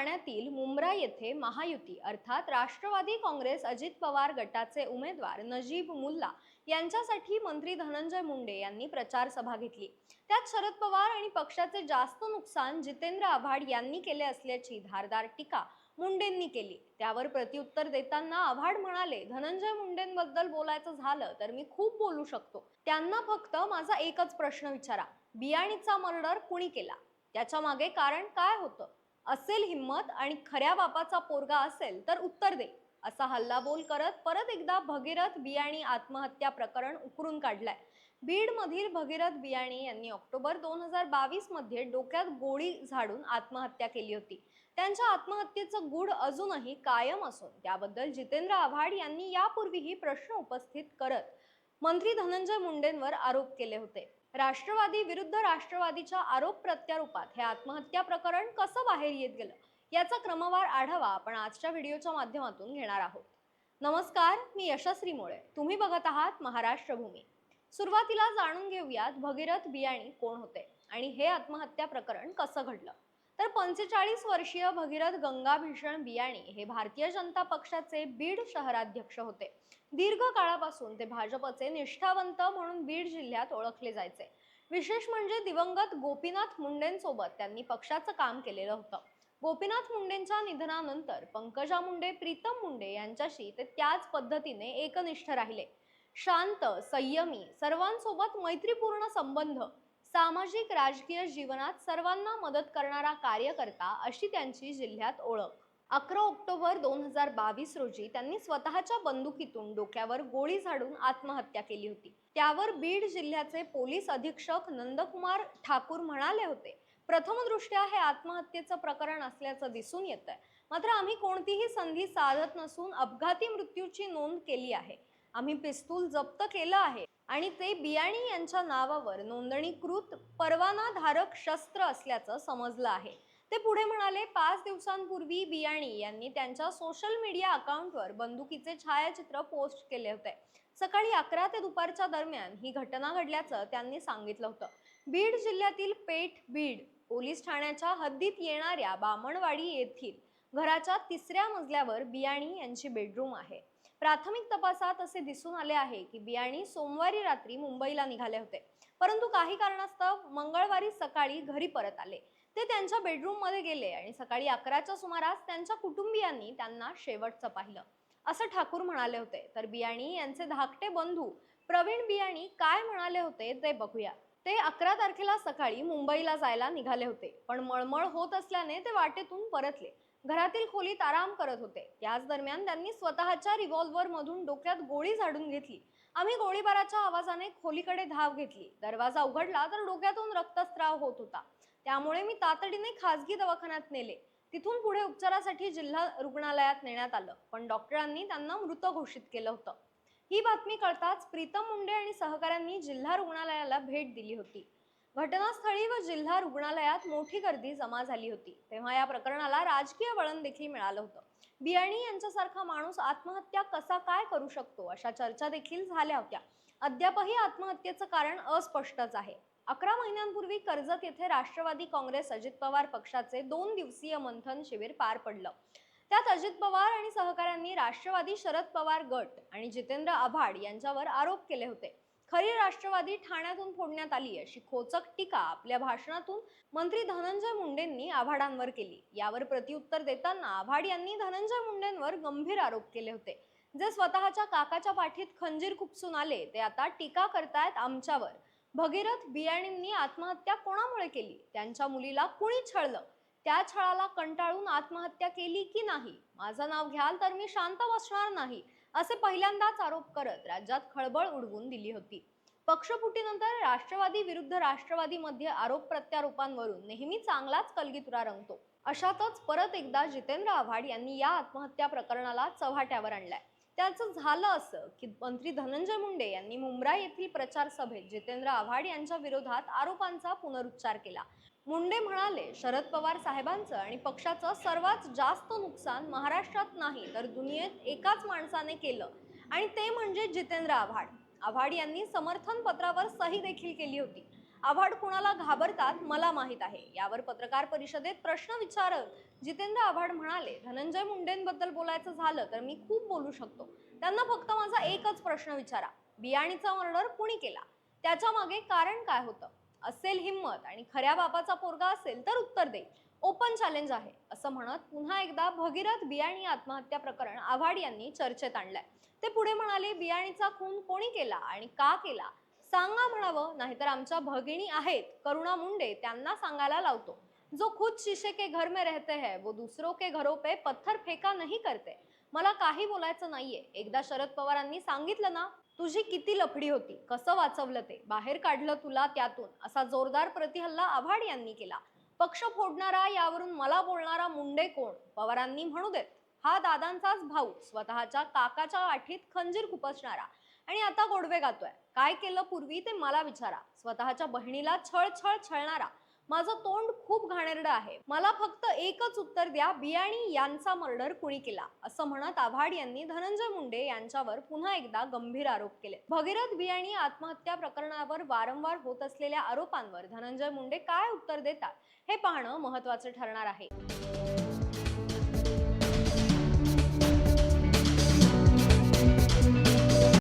ठाण्यातील मुंब्रा येथे महायुती अर्थात राष्ट्रवादी काँग्रेस अजित पवार गटाचे उमेदवार नजीब मुल्ला यांच्यासाठी मंत्री धनंजय मुंडे यांनी प्रचार सभा घेतली. त्यात शरद पवार आणि पक्षाचे जास्त नुकसान जितेंद्र आव्हाड यांनी केले असल्याची धारदार टीका मुंडेंनी केली. त्यावर प्रत्युत्तर देताना आव्हाड म्हणाले धनंजय मुंडेंबद्दल बोलायचं झालं तर मी खूप बोलू शकतो. त्यांना फक्त माझा एकच प्रश्न विचारा. बियाणीचा मर्डर कुणी केला? त्याच्यामागे कारण काय होतं? असेल हिंमत आणि खऱ्या बापाचा पोरगा असेल तर उत्तर दे असा हल्लाबोल करत परत एकदा भगीरथ बियाणी आत्महत्या प्रकरण उकरून काढलंय. बीडमधील भगीरथ बियाणी यांनी ऑक्टोबर दोन हजार बावीसमध्ये डोक्यात गोळी झाडून आत्महत्या केली होती. त्यांच्या आत्महत्येचं गूढ अजूनही कायम असून त्याबद्दल जितेंद्र आव्हाड यांनी यापूर्वीही प्रश्न उपस्थित करत मंत्री धनंजय मुंडेंवर आरोप केले होते. राष्ट्रवादी विरुद्ध राष्ट्रवादीच्या आरोप प्रत्यारोपात हे आत्महत्या प्रकरण कसं बाहेर येत गेलं याचा क्रमवार आढावा आपण आजच्या व्हिडिओच्या माध्यमातून घेणार आहोत. नमस्कार मी यशस्वी मोळे. तुम्ही बघत आहात महाराष्ट्र भूमी सुरुवातीला जाणून घेऊयात भगीरथ बियाणी कोण होते आणि हे आत्महत्या प्रकरण कसं घडलं. तर पंचेचाळीस वर्षीय भगीरथ गंगाभीषण बियाणी हे भारतीय जनता पक्षाचे बीड शहराध्यक्ष होते. दीर्घ काळापासून ते भाजपचे निष्ठावंत म्हणून बीड जिल्ह्यात ओळखले जायचे. विशेष म्हणजे दिवंगत गोपीनाथ मुंडेंसोबत त्यांनी पक्षाचं काम केलेलं होतं. गोपीनाथ मुंडेंच्या निधनानंतर पंकजा मुंडे प्रीतम मुंडे यांच्याशी ते त्याच पद्धतीने एकनिष्ठ राहिले. शांत संयमी सर्वांसोबत मैत्रीपूर्ण संबंध सामाजिक राजकीय जीवनात सर्वांना मदत करणारा कार्यकर्ता अशी त्यांची जिल्ह्यात ओळख. अकरा ऑक्टोबर दोन हजार बावीस रोजी त्यांनी स्वतःच्या बंदुकीतून डोक्यावर गोळी झाडून आत्महत्या केली होती. त्यावर बीड जिल्ह्याचे पोलीस अधीक्षक नंदकुमार ठाकूर म्हणाले होते प्रथमदृष्ट्या हे आत्महत्येचं प्रकरण असल्याचं दिसून येत आहे मात्र आम्ही कोणतीही संधी साधत नसून अपघाती मृत्यूची नोंद केली आहे. आम्ही पिस्तूल जप्त केलं आहे. आणि ते बियाणी यांच्या नावावर नोंदणीकृत परवानाधारक शस्त्र असल्याचं समजलं आहे. ते पुढे म्हणाले पाच दिवसांपूर्वी बियाणी यांनी त्यांच्या सोशल मीडिया अकाउंटवर बंदुकीचे छायाचित्र पोस्ट केले होते. सकाळी अकरा ते दुपारच्या दरम्यान ही घटना घडल्याचं त्यांनी सांगितलं होतं. बीड जिल्ह्यातील पेठ बीड पोलीस ठाण्याच्या हद्दीत येणाऱ्या बामणवाडी येथील घराच्या तिसऱ्या मजल्यावर बियाणी यांची बेडरूम आहे. प्राथमिक तपासात असे दिसून आले आहे की बियाणी सोमवारी रात्री मुंबईला निघाले होते. परंतु काही कारणास्तव मंगळवारी सकाळी घरी परत आले. ते त्यांच्या बेडरूममध्ये गेले आणि सकाळी अकराच्या सुमारास त्यांच्या कुटुंबियांनी त्यांना शेवटचं पाहिलं. असं ठाकूर म्हणाले होते. तर बियाणी यांचे धाकटे बंधू प्रवीण बियाणी काय म्हणाले होते ते बघूया. ते अकरा तारखेला सकाळी मुंबईला जायला निघाले होते. पण मळमळ होत असल्याने ते वाटेतून परतले. घरातील खोलीत आराम करत होते. याच दरम्यान त्यांनी स्वतःच्या रिव्हॉल्व्हर मधून डोक्यात गोळी झाडून घेतली. आम्ही गोळीबाराच्या आवाजाने खोलीकडे धाव घेतली. दरवाजा उघडला तर डोक्यातून रक्तस्राव होत होता. त्यामुळे मी तातडीने खासगी दवाखान्यात नेले. तिथून पुढे उपचारासाठी जिल्हा रुग्णालयात नेण्यात आलं. पण डॉक्टरांनी त्यांना मृत घोषित केलं होतं. ही बातमी कळताच प्रीतम मुंडे आणि सहकाऱ्यांनी जिल्हा रुग्णालयाला भेट दिली होती. घटनास्थळी व जिल्हा रुग्णालयात मोठी गर्दी जमा झाली होती. तेव्हा या प्रकरणाला राजकीय वळण देखील मिळालं होतं. बियाणी यांच्यासारखा माणूस आत्महत्या कसा काय करू शकतो? अशा चर्चा देखील झाल्या होत्या. अद्यापही आत्महत्येचं कारण अस्पष्टच आहे. अकरा महिन्यांपूर्वी कर्जत येथे राष्ट्रवादी काँग्रेस अजित पवार पक्षाचे दोन दिवसीय मंथन शिबिर पार पडलं. त्यात अजित पवार आणि सहकाऱ्यांनी राष्ट्रवादी शरद पवार गट आणि जितेंद्र आव्हाड यांच्यावर आरोप केले होते. खरी राष्ट्रवादी ठाण्यातून फोडण्यात आली अशी खोचक टीका आपल्या भाषणातून मंत्री धनंजय मुंडेंनी आव्हाडांवर केली. यावर प्रत्युत्तर देताना आव्हाड यांनी धनंजय मुंडेंवर गंभीर आरोप केले होते. जे स्वतःच्या काकाच्या पाठीत खंजीर खुपसून आले ते आता टीका करतायत आमच्यावर. भगीरथ बियाणींनी आत्महत्या कोणामुळे केली? त्यांच्या मुलीला कुणी छळलं? त्या छळाला कंटाळून आत्महत्या केली की नाही? माझं नाव घ्याल तर मी शांत बसणार नाही. असे पहिल्यांदाच आरोप करत राज्यात खळबळ उडवून दिली होती. पक्षफुटीनंतर राष्ट्रवादी विरुद्ध राष्ट्रवादीमध्ये आरोप प्रत्यारोपांवरून नेहमी चांगलाच कलगीतुरा रंगतो. अशातच परत एकदा जितेंद्र आव्हाड यांनी या आत्महत्या प्रकरणाला चव्हाट्यावर आणलाय. त्याचं झालं असं की मंत्री धनंजय मुंडे यांनी मुंब्रा येथील प्रचार सभेत जितेंद्र आव्हाड यांच्या विरोधात आरोपांचा पुनरुच्चार केला. मुंडे म्हणाले शरद पवार साहेबांचं आणि पक्षाचं सर्वात जास्त नुकसान महाराष्ट्रात नाही तर दुनियेत एकाच माणसाने केलं. आणि ते म्हणजे जितेंद्र आव्हाड. आव्हाड यांनी समर्थन पत्रावर सही देखील केली होती. आव्हाड कुणाला घाबरतात मला माहीत आहे. यावर पत्रकार परिषदेत प्रश्न विचारत जितेंद्र आव्हाड म्हणाले धनंजय मुंडेंबद्दल बोलायचं झालं तर मी खूप बोलू शकतो. त्यांना फक्त माझा एकच प्रश्न विचारा. बियाणीचा ऑर्डर कुणी केला? त्याच्यामागे कारण काय होतं? असेल हिंमत आणि खऱ्या बापाचा पोरगा असेल तर उत्तर दे. ओपन चॅलेंज आहे असं म्हणत पुन्हा एकदा भगीरथ बियाणी आत्महत्या प्रकरण आव्हाड यांनी चर्चेत आणलंय. ते पुढे म्हणाले बियाणीचा खून कोणी केला आणि का केला? सांगा म्हणावं नाहीतर आमच्या भगिनी आहेत करुणा मुंडे त्यांना सांगायला लावतो. जो खुद शीशे के घर में रहते हैं वो दूसरों के घरों पे पत्थर फेका नहीं करते. मला काही बोलायचं नाहीये. एकदा शरद पवारांनी सांगितलं ना तुझी किती लफडी होती. कसं वाचवलं ते? बाहेर काढलं तुला त्यातून. असा जोरदार प्रतिहल्ला आव्हाड यांनी केला. पक्ष फोडणारा यावरून मला बोलणारा मुंडे कोण? पवारांनी म्हणू देत हा दादांचाच भाऊ स्वतःच्या काकाच्या आठीत खंजीर खुपसणारा. आणि आता गोडवे गातोय. काय केलं पूर्वी ते मला विचारा. स्वतःच्या बहिणीला छळ छळ छळणारा. माझं तोंड खूप घाणेरडं आहे. मला फक्त एकच उत्तर द्या बियाणी यांचा मर्डर कुणी केला? असं म्हणत आव्हाड यांनी धनंजय मुंडे यांच्यावर पुन्हा एकदा गंभीर आरोप केले. भगीरथ बियाणी आत्महत्या प्रकरणावर वारंवार होत असलेल्या आरोपांवर धनंजय मुंडे काय उत्तर देतात? हे पाहणं महत्वाचं ठरणार आहे.